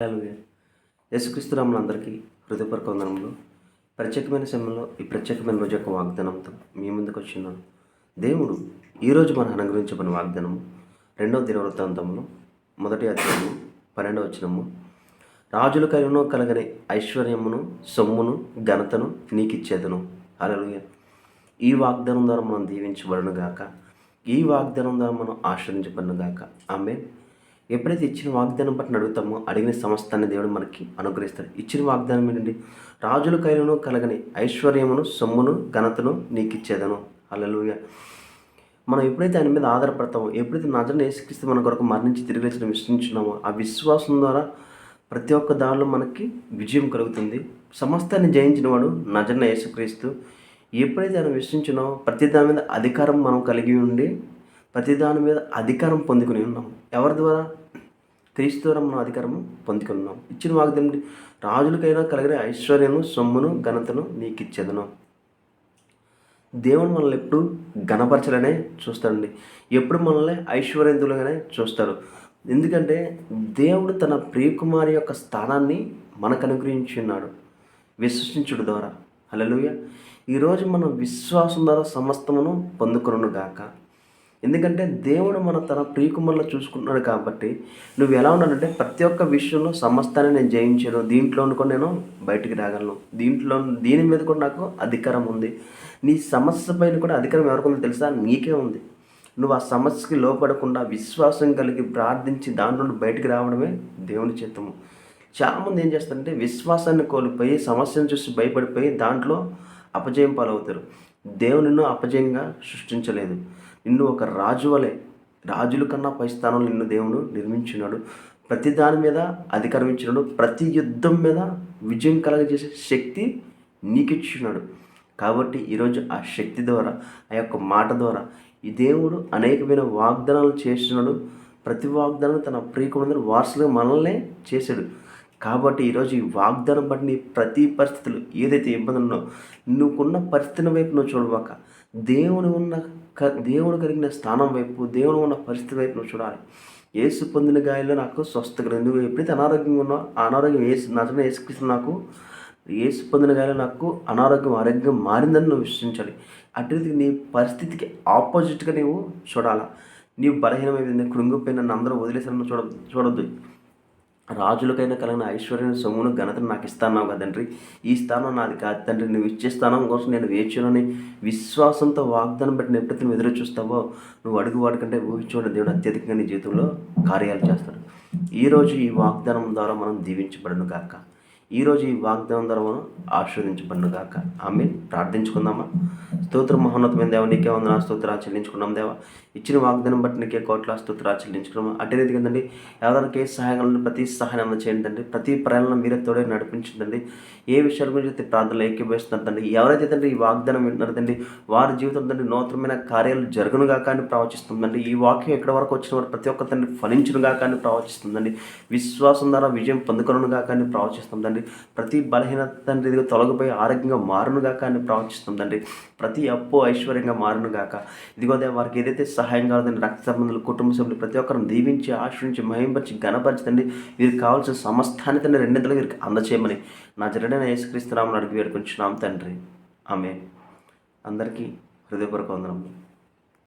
యేసుక్రీస్తు అందరికీ హృదయపూర్వక వందనంలో ప్రత్యేకమైన సమయంలో ఈ ప్రత్యేకమైన రోజు యొక్క వాగ్దానంతో మీ ముందుకు వచ్చిన్నాను దేవుడు ఈరోజు మన అనుగ్రహించబడిన వాగ్దానము రెండవ దినవృత్తాంతంలో మొదటి అధ్యాయము పన్నెండవ వచనము. రాజుల కరుణో కలగని ఐశ్వర్యమును సొమ్మును ఘనతను నీకు ఇచ్చేదను అలలుయ ఈ వాగ్దానం ద్వారా మనం దీవించబడను గాక ఈ వాగ్దానం ద్వారా మనం ఆశ్రయించబడిన గాక ఆమె ఎప్పుడైతే ఇచ్చిన వాగ్దానం పట్టిన అడుగుతామో అడిగిన సమస్తాన్ని దేవుడు మనకి అనుగ్రహిస్తాడు. ఇచ్చిన వాగ్దానం ఏంటంటే రాజుల కైలను కలగని ఐశ్వర్యమును సొమ్మును ఘనతను నీకు ఇచ్చేదను. అల్లలుగా మనం ఎప్పుడైతే ఆయన మీద ఆధారపడతామో ఎప్పుడైతే నజరను ఏసుక్రీస్తు మన కొరకు మరణించి తిరిగి వచ్చిన విశ్వసించున్నామో ఆ విశ్వాసం ద్వారా ప్రతి ఒక్క దానిలో మనకి విజయం కలుగుతుంది. సమస్తాన్ని జయించిన వాడు నజరన యేసుక్రీస్తు. ఎప్పుడైతే ఆయన విశ్వసించినామో ప్రతి దాని మీద అధికారం మనం కలిగి ఉండి ప్రతి దాని మీద అధికారం పొందుకుని ఉన్నాం. ఎవరి ద్వారా? క్రీస్తు ద్వారా మనం అధికారము పొందుకున్నాం ఇచ్చిన వాగ్దం రాజులకైనా కలిగిన ఐశ్వర్యను సొమ్మును ఘనతను నీకు ఇచ్చేదను దేవుడు మనల్ని ఎప్పుడు ఘనపరచాలనే చూస్తాడండి. ఎప్పుడు మనల్ని ఐశ్వర్యంతులుగానే చూస్తారు. ఎందుకంటే దేవుడు తన ప్రియకుమారి యొక్క స్థానాన్ని మనకు అనుగ్రహించి ఉన్నాడు. విశ్వసించుడు ద్వారా. అలలుయ ఈరోజు మనం విశ్వాసం ద్వారా సమస్తమును పొందుకును గాక ఎందుకంటే దేవుడు మన తన ప్రియకుమల్లో చూసుకుంటున్నాడు కాబట్టి నువ్వు ఎలా ఉన్నాడంటే ప్రతి ఒక్క విషయంలో సమస్తాన్ని నేను జయించాను. దీంట్లో కూడా నేను బయటికి రాగలను. దీంట్లో దీని మీద కూడా నాకు అధికారం ఉంది. నీ సమస్య పైన కూడా అధికారం ఎవరికి తెలుసా? నీకే ఉంది. నువ్వు ఆ సమస్యకి లోపడకుండా విశ్వాసం కలిగి ప్రార్థించి దాని నుండి బయటికి రావడమే దేవుని చిత్తము. చాలామంది ఏం చేస్తారంటే విశ్వాసాన్ని కోల్పోయి సమస్యను చూసి భయపడిపోయి దాంట్లో అపజయం పాలవుతారు. దేవునిను అపజయంగా సృష్టించలేదు. నిన్ను ఒక రాజు వలె రాజుల కన్నా పై స్థానంలో నిన్ను దేవుడు నిర్మించున్నాడు ప్రతి దాని మీద అధికారం ఇచ్చినాడు. ప్రతి యుద్ధం మీద విజయం కలగజేసే శక్తి నీకు ఇచ్చినాడు. కాబట్టి ఈరోజు ఆ శక్తి ద్వారా ఆ యొక్క మాట ద్వారా ఈ దేవుడు అనేకమైన వాగ్దానాలు చేస్తున్నాడు ప్రతి వాగ్దానం తన ప్రియకుమందరూ వారసులుగా మనల్నే చేశాడు. కాబట్టి ఈరోజు ఈ వాగ్దానం బట్టి ప్రతి పరిస్థితులు ఏదైతే ఇబ్బంది ఉన్నో నువ్వుకున్న పరిస్థితుల వైపు నువ్వు చూడవాక దేవుని ఉన్న దేవుడు కలిగిన స్థానం వైపు దేవుడు ఉన్న పరిస్థితి వైపు నువ్వు చూడాలి. ఏసు పొందిన గాయలో నాకు స్వస్థ నువ్వు ఎప్పుడైతే అనారోగ్యంగా ఉన్నావు అనారోగ్యం ఏసు నటన వేసుకొచ్చిన నాకు ఏసు పొందిన గాయలో నాకు అనారోగ్యం ఆరోగ్యం మారిందని నువ్వు విశ్వసించాలి. అటు నీ పరిస్థితికి ఆపోజిట్గా నువ్వు చూడాలా. నీవు బలహీనమైంది కృంగిపోయిన అందరూ వదిలేసారని చూడ చూడొద్దు. రాజులకైనా కలిగిన ఐశ్వర్యం సొమ్మును ఘనతను నాకు ఇస్తాన్నావు కదండ్రి ఈ స్థానం నాది కాదు తండ్రి. నువ్వు ఇచ్చే స్థానం కోసం నేను వేచునని విశ్వాసంతో వాగ్దానం పెట్టిన ఎప్పుడైతే నువ్వు ఎదురు చూస్తావో నువ్వు అడుగు వాడికంటే ఊహించుకున్న దేవుడు అత్యధికంగా నీ జీవితంలో కార్యాలు చేస్తాడు. ఈరోజు ఈ వాగ్దానం ద్వారా మనం దీవించబడను కాక ఈరోజు ఈ వాగ్దానం ద్వారా మనం ఆశీర్వదించబడిన ఆమె ప్రార్థించుకుందామా? స్తోత్ర మహోన్నతమైన దేవ నీకే వందన స్తోత్ర చెల్లించుకున్నాం దేవ. ఇచ్చిన వాగ్దానం బట్టి నీకే కోట్ల స్తోత్ర చెల్లించుకున్నాం అటే రీతి కదండి ఎవరికి ఏ సహాయం ప్రతి సహాయం అందచేయండి ప్రతి ప్రయాణం మీరే తోడే నడిపించిందండి ఏ విషయాల గురించి అయితే ప్రార్థనలు ఏకీభవిస్తున్నారండి ఎవరైతే తండ్రి ఈ వాగ్దానం వింటున్నారండి వారి జీవితం తండ్రి నూతనమైన కార్యాలు జరగనుగా కానీ ప్రవచిస్తుందండి ఈ వాక్యం ఎక్కడి వరకు వచ్చిన వారు ప్రతి ఒక్క తండ్రి ఫలించునుగా కానీ ప్రవచిస్తుందండి విశ్వాసం ద్వారా విజయం పొందుకొనుగా కానీ ప్రవచిస్తుందండి తండ్రి. ప్రతి బలహీనత తండ్రి ఇదిగో తొలగిపోయి ఆరోగ్యంగా మారునుగాక అని ప్రవచిస్తాం తండ్రి. ప్రతి అప్పు ఐశ్వర్యంగా మారునుగాక. ఇదిగో వారికి ఏదైతే సహాయం కావాలని రక్త సంబంధాలు కుటుంబ సభ్యులు ప్రతి ఒక్కరిని దీవించి ఆశ్రయించి మహింపరిచి గణపరిచి వీరికి కావాల్సిన సమస్తాన్ని తండ్రి రెండింతలు వీరికి అందచేయమని నా జరడైన యేసుక్రీస్తురామని అడిగి వేడుకొంచున్నాం తండ్రి. ఆమె అందరికీ హృదయపూర్వక వందనములు.